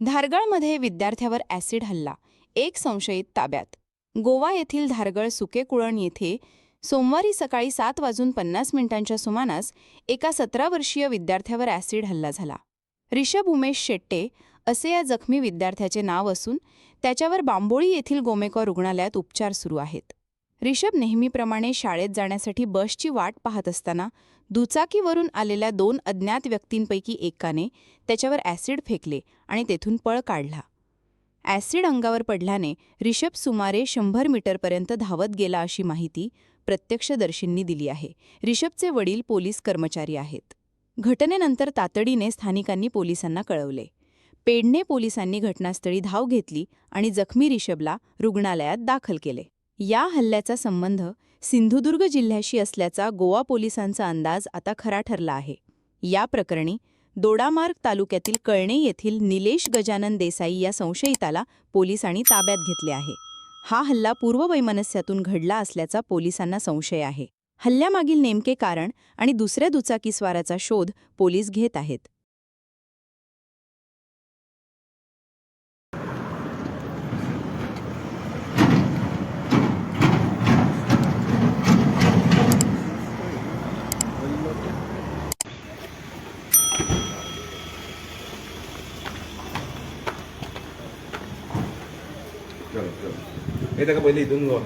धारगळमध्ये विद्यार्थ्यावर acid हल्ला एक संशयित ताब्यात. गोवा येथील धारगळ सुकेकुळण येथे सोमवारी सकाळी सात वाजून पन्नास मिनिटांच्या सुमारास एका सतरा वर्षीय विद्यार्थ्यावर ॲसिड हल्ला झाला. रिषभ उमेश शेट्टे असे या जखमी विद्यार्थ्याचे नाव असून त्याच्यावर बांबोळी येथील गोमेकॉ रुग्णालयात उपचार सुरू आहेत. रिषभ नेहमीप्रमाणे शाळेत जाण्यासाठी बसची वाट पाहत असताना दुचाकीवरून आलेल्या दोन अज्ञात व्यक्तींपैकी एकाने त्याच्यावर ॲसिड फेकले आणि तेथून पळ काढला. ॲसिड अंगावर पडल्याने रिषभ सुमारे शंभर मीटरपर्यंत धावत गेला अशी माहिती प्रत्यक्षदर्शींनी दिली आहे. रिषभचे वडील पोलीस कर्मचारी आहेत. घटनेनंतर तातडीने स्थानिकांनी पोलिसांना कळवले. पेडणे पोलिसांनी घटनास्थळी धाव घेतली आणि जखमी रिषभला रुग्णालयात दाखल केले. या हल्ल्याचा संबंध सिंधुदुर्ग जिल्ह्याशी असल्याचा गोवा पोलिसांचा अंदाज आता खरा ठरला आहे. या प्रकरणी दोडामार्ग तालुक्यातील कळणे येथील निलेश गजानन देसाई या संशयिताला पोलिसांनी ताब्यात घेतले आहे. हा हल्ला पूर्ववैमनस्यातून घडला असल्याचा पोलिसांना संशय आहे. हल्ल्यामागील नेमके कारण आणि दुसऱ्या दुचाकीस्वाराचा शोध पोलीस घेत आहेत. चलो चलो हे ताका पयलीं हितून गो